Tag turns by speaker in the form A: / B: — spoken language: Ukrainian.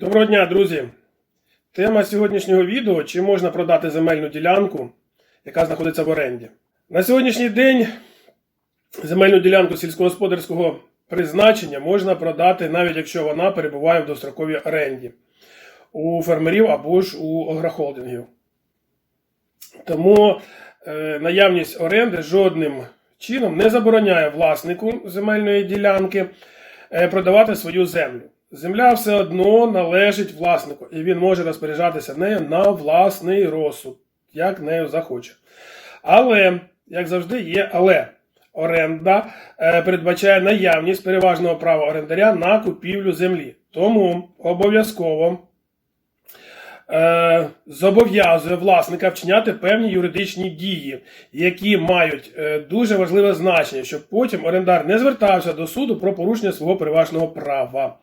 A: Доброго дня, друзі! Тема сьогоднішнього відео: чи можна продати земельну ділянку, яка знаходиться в оренді. На сьогоднішній день земельну ділянку сільськогосподарського призначення можна продати, навіть якщо вона перебуває в достроковій оренді у фермерів або ж у агрохолдингів. Тому е, наявність оренди жодним чином не забороняє власнику земельної ділянки е, продавати свою землю. Земля все одно належить власнику, і він може розпоряджатися нею на власний розсуд, як нею захоче. Але, як завжди, є але. Оренда е, передбачає наявність переважного права орендаря на купівлю землі. Тому обов'язково е, зобов'язує власника вчиняти певні юридичні дії, які мають е, дуже важливе значення, щоб потім орендар не звертався до суду про порушення свого переважного права.